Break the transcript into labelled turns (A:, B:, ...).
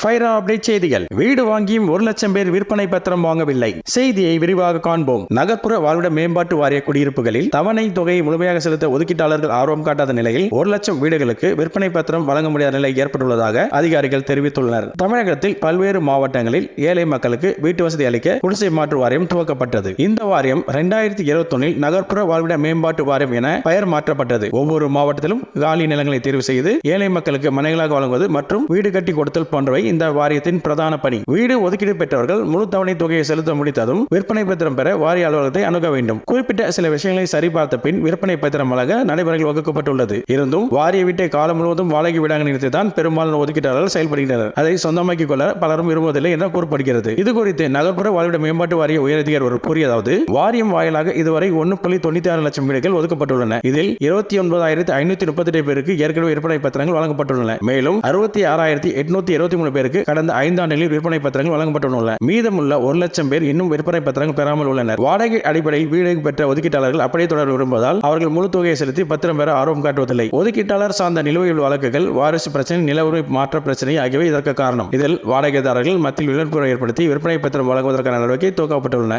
A: Faira update செய்திகள். வீடு வாங்கியும் ஒரு லட்சம் பேர் விற்பனை பத்திரம் வாங்கவில்லை. செய்தியை விரிவாக காண்போம். நகர்ப்புற வாழ்விட மேம்பாட்டு வாரிய குடியிருப்புகளில் தவணை தொகையை முழுமையாக செலுத்த ஒதுக்கீட்டாளர்கள் ஆர்வம் காட்டாத நிலையில் ஒரு லட்சம் வீடுகளுக்கு விற்பனை பத்திரம் வழங்க முடியாத நிலை ஏற்பட்டுள்ளதாக அதிகாரிகள் தெரிவித்துள்ளனர். தமிழகத்தில் பல்வேறு மாவட்டங்களில் ஏழை மக்களுக்கு வீட்டு வசதி அளிக்க குடிசை மாற்று வாரியம் துவக்கப்பட்டது. இந்த வாரியம் இரண்டாயிரத்தி இருபத்தொன்னில் நகர்ப்புற வாழ்விட மேம்பாட்டு வாரியம் என பெயர் மாற்றப்பட்டது. ஒவ்வொரு மாவட்டத்திலும் காலி நிலங்களை தேர்வு செய்து ஏழை மக்களுக்கு மனைகளாக வழங்குவது மற்றும் வீடு கட்டி கொடுத்தல் போன்றவை இந்த வாரியத்தின் பிரதான பணி. வீடு ஒதுக்கீடு பெற்றவர்கள் முழு தவணை தொகையை செலுத்த முடித்ததும் விற்பனை பத்திரம் பெற வாரிய அலுவலகத்தை அணுக வேண்டும். குறிப்பிட்ட சில விஷயங்களை சரிபார்த்த பின் விற்பனை பத்திரம் வழங்க நடைமுறைகள் வகுக்கப்பட்டுள்ளது. இருந்தும் வாரிய வீட்டை காலம் முழுவதும் வாடகை வீடாக நிறுத்தி தான் பெரும்பாலான ஒதுக்கீட்டாளர்கள் செயல்படுகின்றனர். அதை சொந்தமாக்கிக் கொள்ள பலரும் விரும்புவதில்லை என கூறப்படுகிறது. இது குறித்து நகர்ப்புற வாழ்விட மேம்பாட்டு வாரிய உயரதிகாரி ஒரு கூறியதாவது வாரியம் வாயிலாக இதுவரை ஒன்று புள்ளி தொண்ணூத்தி ஆறு லட்சம் வீடுகள் ஒதுக்கப்பட்டுள்ளன. இதில் இருபத்தி ஒன்பதாயிரத்தி ஐநூத்தி முப்பத்தி பேருக்கு ஏற்கனவே விற்பனை பத்திரங்கள் வழங்கப்பட்டுள்ளன. மேலும் அறுபத்தி ஆறாயிரத்தி எட்நூத்தி இருபத்தி மூணு பேருக்கு கடந்த ஐந்தாண்டுகளில் விற்பனை பத்திரங்கள் வழங்கப்பட்டுள்ளன. மீதமுள்ள ஒரு லட்சம் பேர் இன்னும் விற்பனை பத்திரங்கள் பெறாமல் உள்ளனர். வாடகை அடிப்படையில் வீடு பெற்ற ஒதுக்கீட்டாளர்கள் அப்படியே தொடர விரும்புவதால் அவர்கள் முழு தொகையை செலுத்தி பத்திரம் பெற ஆர்வம் காட்டுவதில்லை. ஒதுக்கீட்டாளர் சார்ந்த நிலுவையில் வழக்குகள் வாரிசு பிரச்சனை நில உரிமை மாற்ற பிரச்சனை ஆகியவை இதற்கு காரணம். இதில் வாடகைதாரர்கள் மத்தியில் விழிப்புணர்வு ஏற்படுத்தி விற்பனை பத்திரம் வழங்குவதற்கான நடவடிக்கை துவக்கப்பட்டுள்ளன